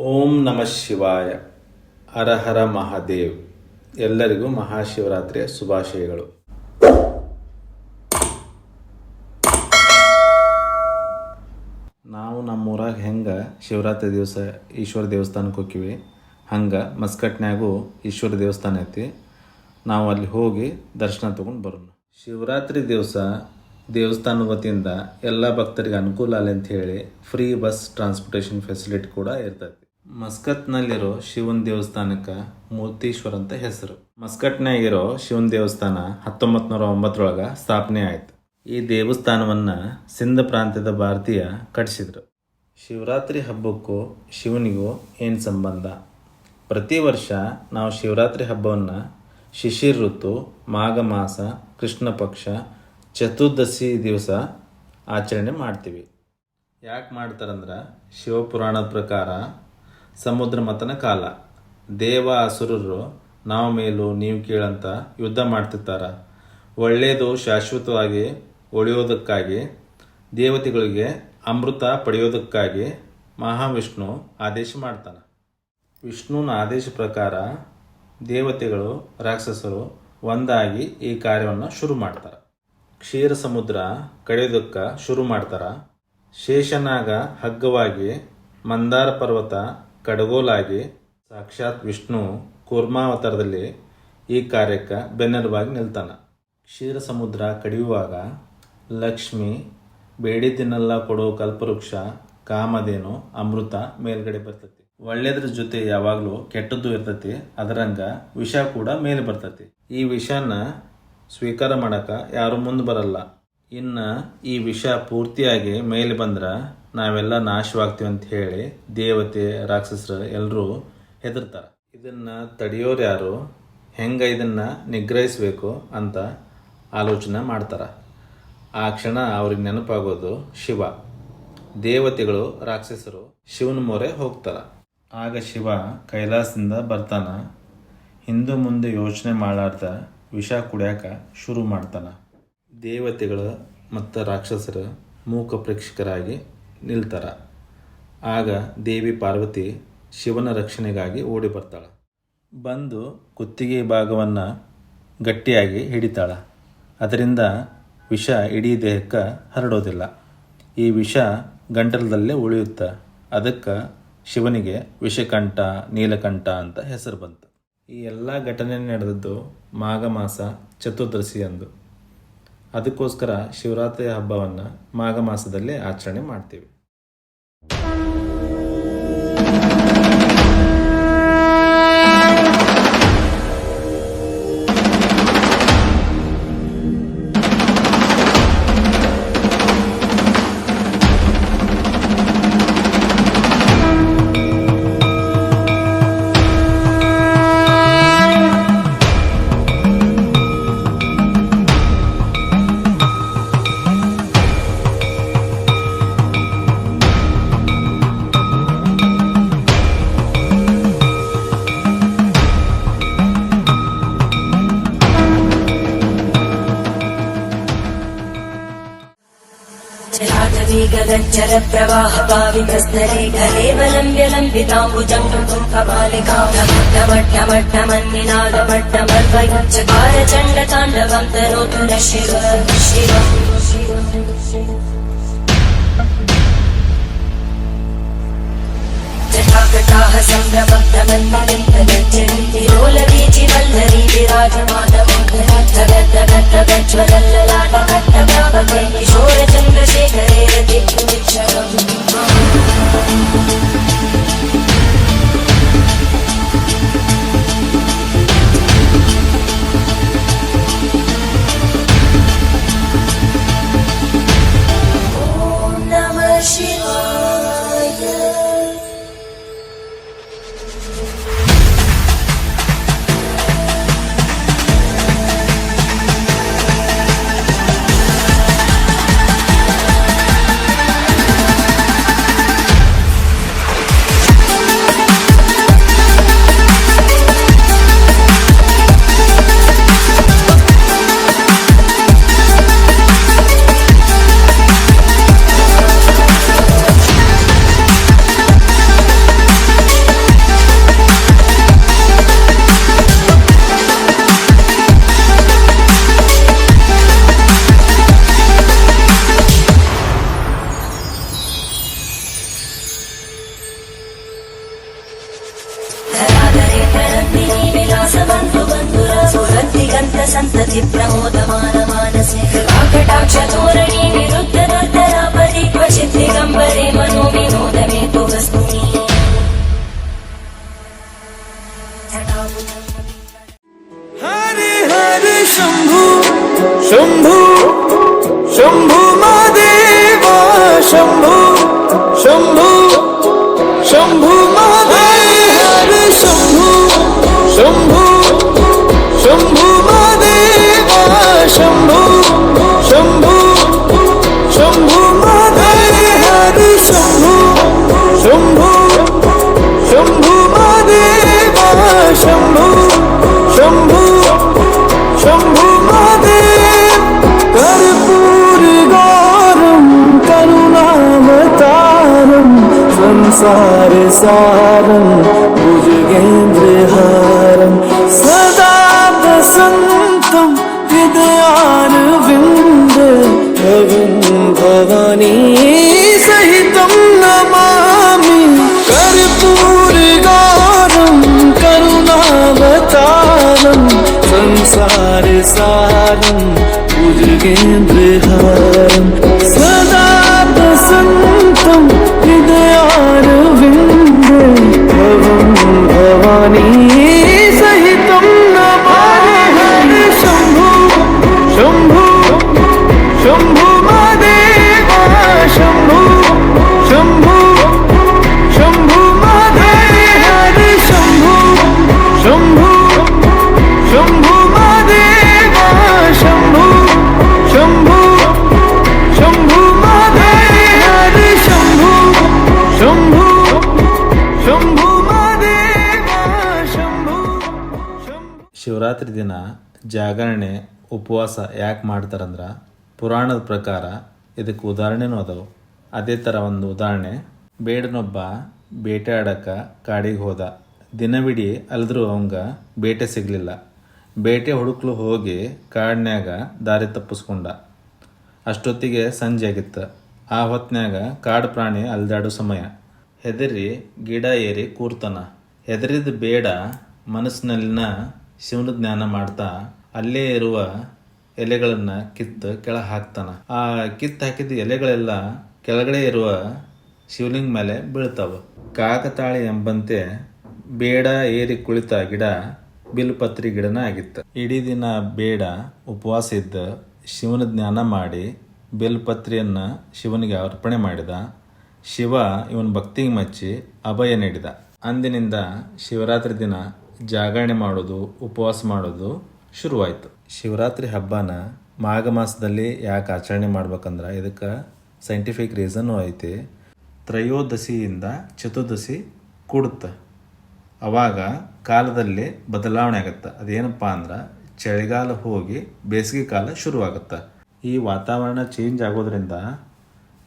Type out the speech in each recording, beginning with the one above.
ಓಂ ನಮಃ ಶಿವಾಯ. ಹರಹರ ಹರ ಮಹಾದೇವ್. ಎಲ್ಲರಿಗೂ ಮಹಾಶಿವರಾತ್ರಿಯ ಶುಭಾಶಯಗಳು. ನಾವು ನಮ್ಮೂರಾಗ ಹೆಂಗೆ ಶಿವರಾತ್ರಿ ದಿವಸ ಈಶ್ವರ ದೇವಸ್ಥಾನಕ್ಕೆ ಹೋಗ್ತೀವಿ ಹಂಗೆ ಮಸ್ಕಟ್ನ್ಯಾಗೂ ಈಶ್ವರ ದೇವಸ್ಥಾನ ಐತಿ. ನಾವು ಅಲ್ಲಿ ಹೋಗಿ ದರ್ಶನ ತೊಗೊಂಡು ಬರೋಣ. ಶಿವರಾತ್ರಿ ದಿವಸ ದೇವಸ್ಥಾನ ವತಿಯಿಂದ ಎಲ್ಲ ಭಕ್ತರಿಗೆ ಅನುಕೂಲ ಅಂತ ಹೇಳಿ ಫ್ರೀ ಬಸ್ ಟ್ರಾನ್ಸ್ಪೋರ್ಟೇಷನ್ ಫೆಸಿಲಿಟಿ ಕೂಡ ಇರ್ತೈತಿ. ಮಸ್ಕತ್ನಲ್ಲಿರೋ ಶಿವನ ದೇವಸ್ಥಾನಕ್ಕೆ ಮೂರ್ತೀಶ್ವರ ಅಂತ ಹೆಸರು. ಮಸ್ಕಟ್ನಾಗಿರೋ ಶಿವನ ದೇವಸ್ಥಾನ ಹತ್ತೊಂಬತ್ತು ನೂರ ಒಂಬತ್ತರೊಳಗೆ ಸ್ಥಾಪನೆ ಆಯಿತು. ಈ ದೇವಸ್ಥಾನವನ್ನು ಸಿಂಧ ಪ್ರಾಂತ್ಯದ ಭಾರತೀಯ ಕಟ್ಟಿಸಿದರು. ಶಿವರಾತ್ರಿ ಹಬ್ಬಕ್ಕೂ ಶಿವನಿಗೂ ಏನು ಸಂಬಂಧ? ಪ್ರತಿ ವರ್ಷ ನಾವು ಶಿವರಾತ್ರಿ ಹಬ್ಬವನ್ನು ಶಿಶಿರ್ ಋತು, ಮಾಘ ಮಾಸ, ಕೃಷ್ಣ ಪಕ್ಷ, ಚತುರ್ದಶಿ ದಿವಸ ಆಚರಣೆ ಮಾಡ್ತೀವಿ. ಯಾಕೆ ಮಾಡ್ತಾರಂದ್ರೆ ಶಿವಪುರಾಣದ ಪ್ರಕಾರ ಸಮುದ್ರ ಮತನ ಕಾಲ. ದೇವ ಅಸುರರು, ನಾವು ಮೇಲೂ ನೀವು ಕೇಳಂತ ಯುದ್ಧ ಮಾಡ್ತಿರ್ತಾರ. ಒಳ್ಳೆಯದು ಶಾಶ್ವತವಾಗಿ ಉಳಿಯೋದಕ್ಕಾಗಿ, ದೇವತೆಗಳಿಗೆ ಅಮೃತ ಪಡೆಯೋದಕ್ಕಾಗಿ ಮಹಾವಿಷ್ಣು ಆದೇಶ ಮಾಡ್ತಾನೆ. ವಿಷ್ಣುವಿನ ಆದೇಶ ಪ್ರಕಾರ ದೇವತೆಗಳು, ರಾಕ್ಷಸರು ಒಂದಾಗಿ ಈ ಕಾರ್ಯವನ್ನು ಶುರು ಮಾಡ್ತಾರೆ. ಕ್ಷೀರ ಸಮುದ್ರ ಕಡಿಯೋದಕ್ಕೆ ಶುರು ಮಾಡ್ತಾರ. ಶೇಷನಾಗ ಹಗ್ಗವಾಗಿ ಮಂದಾರ ಪರ್ವತ ಕಡಗೋಲಾಗಿ ಸಾಕ್ಷಾತ್ ವಿಷ್ಣು ಕೂರ್ಮಾವತಾರದಲ್ಲಿ ಈ ಕಾರ್ಯಕ್ಕೆ ಬೆನ್ನೆಲುಬಾಗಿ ನಿಲ್ತಾನ. ಕ್ಷೀರ ಸಮುದ್ರ ಕಡಿಯುವಾಗ ಲಕ್ಷ್ಮಿ ಬೇಡಿದ್ದನ್ನೆಲ್ಲ ಕೊಡೋ ಕಲ್ಪವೃಕ್ಷ, ಕಾಮಧೇನು, ಅಮೃತ ಮೇಲ್ಗಡೆ ಬರ್ತತಿ. ಒಳ್ಳೇದ್ರ ಜೊತೆ ಯಾವಾಗಲೂ ಕೆಟ್ಟದ್ದು ಇರ್ತತಿ, ಅದರಂಗ ವಿಷ ಕೂಡ ಮೇಲೆ ಬರ್ತತಿ. ಈ ವಿಷನ ಸ್ವೀಕಾರ ಮಾಡಕ್ಕೆ ಯಾರು ಮುಂದೆ ಬರಲ್ಲ. ಇನ್ನು ಈ ವಿಷ ಪೂರ್ತಿಯಾಗಿ ಮೇಲೆ ಬಂದ್ರ ನಾವೆಲ್ಲ ನಾಶವಾಗ್ತೀವಿ ಅಂತ ಹೇಳಿ ದೇವತೆ, ರಾಕ್ಷಸರು ಎಲ್ಲರೂ ಹೆದರ್ತಾರ. ಇದನ್ನ ತಡೆಯೋರು ಯಾರು? ಹೆಂಗ ಇದನ್ನ ನಿಗ್ರಹಿಸಬೇಕು ಅಂತ ಆಲೋಚನೆ ಮಾಡ್ತಾರೆ. ಆ ಕ್ಷಣ ಅವ್ರಿಗೆ ನೆನಪಾಗೋದು ಶಿವ. ದೇವತೆಗಳು, ರಾಕ್ಷಸರು ಶಿವನ ಮೊರೆ ಹೋಗ್ತಾರ. ಆಗ ಶಿವ ಕೈಲಾಸದಿಂದ ಬರ್ತಾನ. ಹಿಂದೂ ಮುಂದೆ ಯೋಚನೆ ಮಾಡಾರ್ದ ವಿಷ ಕುಡಿಯಾಕ ಶುರು ಮಾಡ್ತಾನ. ದೇವತೆಗಳು ಮತ್ತು ರಾಕ್ಷಸರ ಮೂಕ ಪ್ರೇಕ್ಷಕರಾಗಿ ನಿಲ್ತಾರ. ಆಗ ದೇವಿ ಪಾರ್ವತಿ ಶಿವನ ರಕ್ಷಣೆಗಾಗಿ ಓಡಿ ಬರ್ತಾಳೆ. ಬಂದು ಕುತ್ತಿಗೆ ಭಾಗವನ್ನು ಗಟ್ಟಿಯಾಗಿ ಹಿಡಿತಾಳೆ. ಅದರಿಂದ ವಿಷ ಇಡೀ ದೇಹಕ್ಕೆ ಹರಡೋದಿಲ್ಲ. ಈ ವಿಷ ಗಂಟಲದಲ್ಲೇ ಉಳಿಯುತ್ತೆ. ಅದಕ್ಕೆ ಶಿವನಿಗೆ ವಿಷಕಂಠ, ನೀಲಕಂಠ ಅಂತ ಹೆಸರು ಬಂತು. ಈ ಎಲ್ಲ ಘಟನೆ ನಡೆದದ್ದು ಮಾಘ ಮಾಸ ಚತುರ್ದಶಿ ಅಂದು ಅದಕ್ಕೋಸ್ಕರ ಶಿವರಾತ್ರಿ ಹಬ್ಬವನ್ನು ಮಾಘ ಮಾಸದಲ್ಲಿ ಆಚರಣೆ ಮಾಡ್ತೀವಿ. गगच्चर प्रवाह पावितस्तरे घरेवलम्ब्य लम्बिताम्बुजम् कपालिकामट्टमट्टमट्टमन्निनादमट्टमर्वयुच्चकार चण्डताण्डवम् तनोतु न शिव शिव जटाकटाः सम्भ्रमब्धमन्मलिन्दगच्छन्ति सन्तति प्रमोदमान मानसे। कृपाकटाक्ष तोरणी निरुद्ध दुर्धरापदि क्वचित् दिगम्बरे मनो विनोद मे तु वस्तुनि हरे हरे शम्भु शम्भु शम्भु சாரம் முருகேந்திரஹாரம் சதா வசந்தம் இது ஆறுவிந்த ரவும் பவானி சகிதம் நமாமி கருப்பூர்காரம் கருணாவதாரம் சம்சார சாரம் முருகேந்திரஹாரம் சதா ನವರಾತ್ರಿ ದಿನ ಜಾಗರಣೆ, ಉಪವಾಸ ಯಾಕೆ ಮಾಡ್ತಾರಂದ್ರೆ ಪುರಾಣದ ಪ್ರಕಾರ ಇದಕ್ಕೆ ಉದಾಹರಣೆನೂ ಅದಾವು. ಅದೇ ಥರ ಒಂದು ಉದಾಹರಣೆ, ಬೇಡನೊಬ್ಬ ಬೇಟೆ ಆಡೋಕ್ಕೆ ಕಾಡಿಗೆ ಹೋದ. ದಿನವಿಡೀ ಅಲ್ದರೂ ಅವಂಗ ಬೇಟೆ ಸಿಗಲಿಲ್ಲ. ಬೇಟೆ ಹುಡುಕ್ಲು ಹೋಗಿ ಕಾಡಿನ್ಯಾಗ ದಾರಿ ತಪ್ಪಿಸ್ಕೊಂಡ. ಅಷ್ಟೊತ್ತಿಗೆ ಸಂಜೆ ಆಗಿತ್ತು. ಆ ಹೊತ್ನ್ಯಾಗ ಕಾಡು ಪ್ರಾಣಿ ಅಲ್ದಾಡೋ ಸಮಯ. ಹೆದರಿ ಗಿಡ ಏರಿ ಕೂರ್ತಾನ. ಹೆದರಿದ ಬೇಡ ಮನಸ್ಸಿನಲ್ಲಿನ ಶಿವನ ಜ್ಞಾನ ಮಾಡ್ತಾ ಅಲ್ಲೇ ಇರುವ ಎಲೆಗಳನ್ನು ಕಿತ್ತು ಕೆಳ ಹಾಕ್ತಾನ. ಆ ಕಿತ್ತು ಹಾಕಿದ ಎಲೆಗಳೆಲ್ಲ ಕೆಳಗಡೆ ಇರುವ ಶಿವಲಿಂಗ ಮೇಲೆ ಬೀಳ್ತಾವ. ಕಾಕತಾಳಿ ಎಂಬಂತೆ ಬೇಡ ಏರಿ ಕುಳಿತ ಗಿಡ ಬಿಲ್ಪತ್ರಿ ಗಿಡನ ಆಗಿತ್ತು. ಇಡೀ ದಿನ ಬೇಡ ಉಪವಾಸ ಇದ್ದ ಶಿವನ ಜ್ಞಾನ ಮಾಡಿ ಬಿಲ್ಪತ್ರಿಯನ್ನ ಶಿವನಿಗೆ ಅರ್ಪಣೆ ಮಾಡಿದ. ಶಿವ ಇವನ ಭಕ್ತಿಗೆ ಮಚ್ಚಿ ಅಭಯ ನೀಡಿದ. ಅಂದಿನಿಂದ ಶಿವರಾತ್ರಿ ದಿನ ಜಾಗರಣೆ ಮಾಡೋದು, ಉಪವಾಸ ಮಾಡೋದು ಶುರುವಾಯಿತು. ಶಿವರಾತ್ರಿ ಹಬ್ಬನ ಮಾಘ ಮಾಸದಲ್ಲಿ ಯಾಕೆ ಆಚರಣೆ ಮಾಡ್ಬೇಕಂದ್ರೆ ಇದಕ್ಕೆ ಸೈಂಟಿಫಿಕ್ ರೀಸನ್ನು ಐತಿ. ತ್ರಯೋದಶಿಯಿಂದ ಚತುರ್ದಶಿ ಕೂಡುತ್ತೆ. ಅವಾಗ ಕಾಲದಲ್ಲಿ ಬದಲಾವಣೆ ಆಗುತ್ತೆ. ಅದೇನಪ್ಪ ಅಂದ್ರೆ ಚಳಿಗಾಲ ಹೋಗಿ ಬೇಸಿಗೆ ಕಾಲ ಶುರುವಾಗುತ್ತೆ. ಈ ವಾತಾವರಣ ಚೇಂಜ್ ಆಗೋದ್ರಿಂದ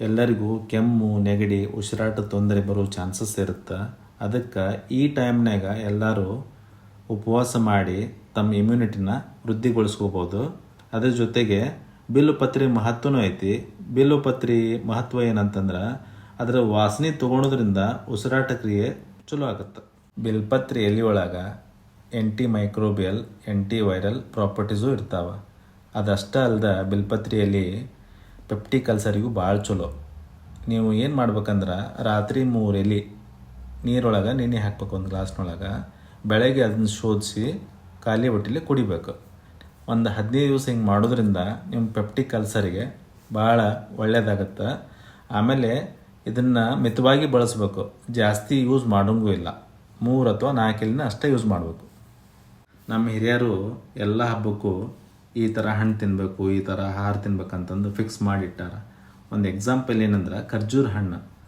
ಎಲ್ಲರಿಗೂ ಕೆಮ್ಮು, ನೆಗಡಿ, ಉಸಿರಾಟ ತೊಂದರೆ ಬರೋ ಚಾನ್ಸಸ್ ಇರುತ್ತೆ. ಅದಕ್ಕೆ ಈ ಟೈಮ್ನಾಗ ಎಲ್ಲರೂ ಉಪವಾಸ ಮಾಡಿ ತಮ್ಮ ಇಮ್ಯುನಿಟಿನ ವೃದ್ಧಿಗೊಳಿಸ್ಕೋಬೋದು ಅದ್ರ ಜೊತೆಗೆ ಬಿಲ್ಲು ಪತ್ರಿ ಮಹತ್ವನೂ ಐತಿ. ಬಿಲ್ಲು ಪತ್ರಿ ಮಹತ್ವ ಏನಂತಂದ್ರೆ ಅದರ ವಾಸನೆ ತೊಗೊಳೋದ್ರಿಂದ ಉಸಿರಾಟ ಕ್ರಿಯೆ ಚಲೋ ಆಗುತ್ತೆ. ಬಿಲ್ಪತ್ರಿ ಎಲೆ ಒಳಗೆ anti microbial anti viral properties ಇರ್ತಾವೆ. ಅದಷ್ಟೇ ಅಲ್ದ ಬಿಲ್ಪತ್ರಿಯಲ್ಲಿ ಪೆಪ್ಟಿಕ್ ಅಲ್ಸರಿಗೂ ಭಾಳ ಚಲೋ. ನೀವು ಏನು ಮಾಡ್ಬೇಕಂದ್ರೆ ರಾತ್ರಿ ಮೂರು ಎಲೆ ನೀರೊಳಗೆ ನೆನೆ ಹಾಕ್ಬೇಕು ಒಂದು ಗ್ಲಾಸ್ನೊಳಗೆ ಬೆಳಗ್ಗೆ ಅದನ್ನ ಶೋಧಿಸಿ ಖಾಲಿ ಹೊಟ್ಟೆಲಿ ಕುಡಿಬೇಕು. ಒಂದು ಹದಿನೈದು ದಿವಸ ಹಿಂಗೆ ಮಾಡೋದ್ರಿಂದ ನಿಮ್ಮ ಪೆಪ್ಟಿಕ್ ಅಲ್ಸರಿಗೆ ಭಾಳ ಒಳ್ಳೆಯದಾಗತ್ತೆ ಆಮೇಲೆ ಇದನ್ನು ಮಿತವಾಗಿ ಬಳಸಬೇಕು. ಜಾಸ್ತಿ ಯೂಸ್ ಮಾಡೋಂಗೂ ಇಲ್ಲ. ಮೂರು ಅಥವಾ ನಾಲ್ಕು ಅಷ್ಟೇ ಯೂಸ್ ಮಾಡಬೇಕು. ನಮ್ಮ ಹಿರಿಯರು ಎಲ್ಲ ಹಬ್ಬಕ್ಕೂ ಈ ಥರ ಹಣ್ಣು ತಿನ್ನಬೇಕು ಈ ಥರ ಆಹಾರ ತಿನ್ಬೇಕಂತಂದು ಫಿಕ್ಸ್ ಮಾಡಿಟ್ಟಾರ. ಒಂದು ಎಕ್ಸಾಂಪಲ್ ಏನಂದ್ರೆ ಖರ್ಜೂರ ಹಣ್ಣು.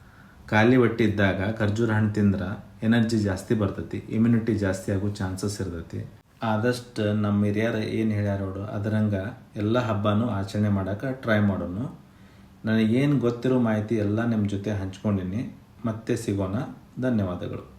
ಖಾಲಿ ಹೊಟ್ಟೆ ಇದ್ದಾಗ ಖರ್ಜೂರ ಹಣ್ಣು ತಿಂದ್ರೆ ಎನರ್ಜಿ ಜಾಸ್ತಿ ಬರ್ತೈತಿ ಇಮ್ಯುನಿಟಿ ಜಾಸ್ತಿ ಆಗೋ ಚಾನ್ಸಸ್ ಇರ್ತೈತಿ. ಆದಷ್ಟು ನಮ್ಮ ಹಿರಿಯರು ಏನು ಹೇಳ್ಯಾರೋಡು ಅದರಂಗ ಎಲ್ಲ ಹಬ್ಬನೂ ಆಚರಣೆ ಮಾಡೋಕೆ ಟ್ರೈ ಮಾಡೋಣ ನನಗೇನು ಗೊತ್ತಿರೋ ಮಾಹಿತಿ ಎಲ್ಲ ನಿಮ್ಮ ಜೊತೆ ಹಂಚ್ಕೊಂಡಿನಿ. ಮತ್ತೆ ಸಿಗೋಣ. ಧನ್ಯವಾದಗಳು.